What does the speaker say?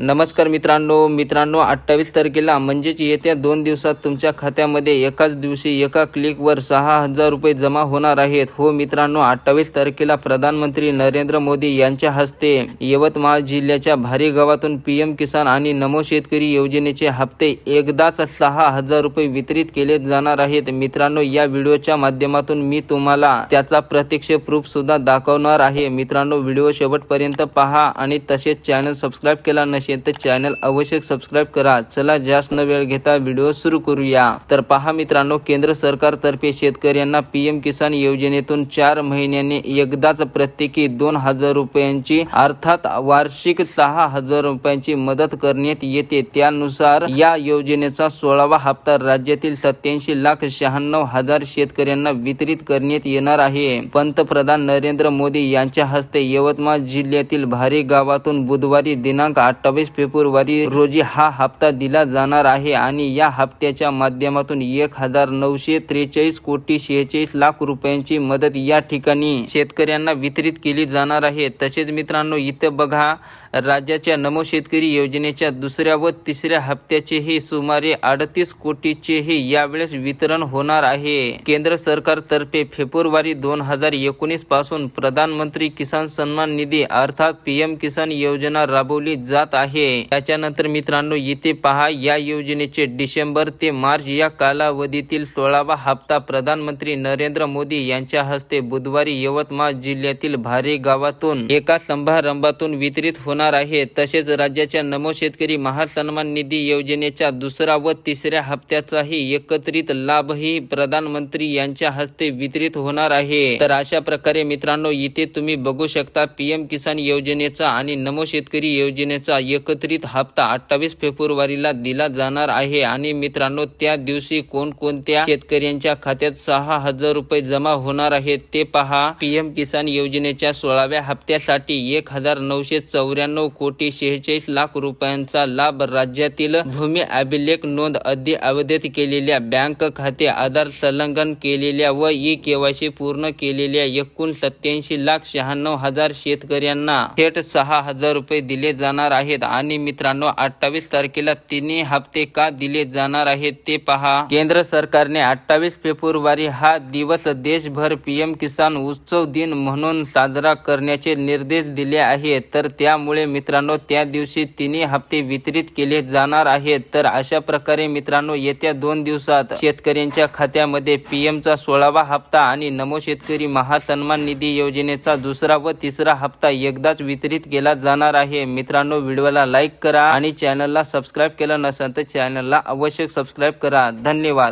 नमस्कार मित्रांनो मित्रांनो अठ्ठावीस तारखेला म्हणजेच येत्या दोन दिवसात तुमच्या खात्यामध्ये एकाच दिवशी एका क्लिकवर सहा हजार रुपये जमा होणार आहेत. हो मित्रांनो अठ्ठावीस तारखेला प्रधानमंत्री नरेंद्र मोदी यांच्या हस्ते यवतमाळ जिल्ह्याच्या भारी गावातून पी एम किसान आणि नमो शेतकरी योजनेचे हप्ते एकदाच सहा हजार रुपये वितरित केले जाणार आहेत. मित्रांनो या व्हिडिओच्या माध्यमातून मी तुम्हाला त्याचा प्रत्यक्ष प्रूफ सुद्धा दाखवणार आहे. मित्रांनो व्हिडिओ शेवटपर्यंत पहा आणि तसेच चॅनल सबस्क्राईब केला नसेल तर चॅनल अवश्य सबस्क्राईब करा. चला जास्त न वेळ घेता व्हिडिओ सुरू करूया. तर पहा मित्रांनो केंद्र सरकारतर्फे शेतकऱ्यांना पीएम किसान योजनेतून चार महिन्यांनी एकदाच प्रत्येकी दोन हजार रुपयांची अर्थात वार्षिक सहा हजार रुपयांची मदत करण्यात येते. त्यानुसार या योजनेचा सोळावा हप्ता राज्यातील सत्याऐंशी लाख शहाण्णव हजार शेतकऱ्यांना वितरित करण्यात येणार आहे. पंतप्रधान नरेंद्र मोदी यांच्या हस्ते यवतमाळ जिल्ह्यातील भारी गावातून बुधवारी दिनांक अठ्ठावीस फेब्रुवारी रोजी हा हप्ता दिला जाणार आहे आणि या हप्त्याच्या माध्यमातून एक हजार नऊशे त्रेचाळीस कोटी शेहेचाळीस लाख रुपयांची मदत या ठिकाणी शेतकऱ्यांना वितरित केली जाणार आहे. तसेच मित्रांनो इथं बघा राज्याच्या नमो शेतकरी योजनेच्या दुसऱ्या व तिसऱ्या हप्त्याचेही सुमारे अडतीस कोटीचेही यावेळेस वितरण होणार आहे. केंद्र सरकारतर्फे फेब्रुवारी दोन हजार एकोणीसपासून प्रधानमंत्री किसान सन्मान निधी अर्थात पीएम किसान योजना राबवली जात आहे. त्याच्यानंतर मित्रांनो इथे पहा या योजनेचे डिसेंबर ते मार्च या कालावधीतील सोळावा हप्ता प्रधानमंत्री नरेंद्र मोदी यांच्या हस्ते बुधवारी यवतमाळ जिल्ह्यातील भारे गावातून एका समारंभातून वितरित होणार आहे. तसेच राज्याच्या नमो शेतकरी महासन्मान निधी योजनेच्या दुसरा व तिसऱ्या हप्त्याचाही एकत्रित लाभही प्रधानमंत्री यांच्या हस्ते वितरित होणार आहे. तर अशा प्रकारे मित्रांनो इथे तुम्ही बघू शकता पीएम किसान योजनेचा आणि नमो शेतकरी योजनेचा एकत्रित हप्ता अठ्ठावीस फेब्रुवारीला दिला जाणार आहे. आणि मित्रांनो त्या दिवशी कोणकोणत्या शेतकऱ्यांच्या खात्यात सहा हजार रुपये जमा होणार आहेत ते पहा. पीएम किसान योजनेच्या सोळाव्या हप्त्यासाठी एक हजार नऊशे चौऱ्याण्णव कोटी शेहेचाळीस लाख रुपयांचा लाभ राज्यातील भूमी अभिलेख नोंद अद्ययावधित केलेल्या बँक खाते आधार संलग्न केलेल्या व ई केवायसी पूर्ण केलेल्या एकूण सत्याऐंशी लाख शहाण्णव हजार शेतकऱ्यांना थेट सहा हजार रुपये दिले जाणार आहेत. आणि मित्रांनो अठ्ठावीस तारखेला तिन्ही हप्ते का दिले जाणार आहेत ते पहा. केंद्र सरकारने अठ्ठावीस फेब्रुवारी हा दिवस देशभर पीएम किसान उत्सव दिन म्हणून साजरा करण्याचे निर्देश दिले आहेत. तर त्यामुळे मित्रांनो त्या दिवशी तिन्ही हप्ते वितरित केले जाणार आहेत. तर अशा प्रकारे मित्रांनो येत्या दोन दिवसात शेतकऱ्यांच्या खात्यामध्ये पीएमचा सोळावा हप्ता आणि नमो शेतकरी महासन्मान निधी योजनेचा दुसरा व तिसरा हप्ता एकदाच वितरित केला जाणार आहे. मित्रांनो व्हिडिओला लाईक करा आणि चॅनलला सबस्क्राईब केलं नसेल तर चॅनलला अवश्य सबस्क्राईब करा. धन्यवाद.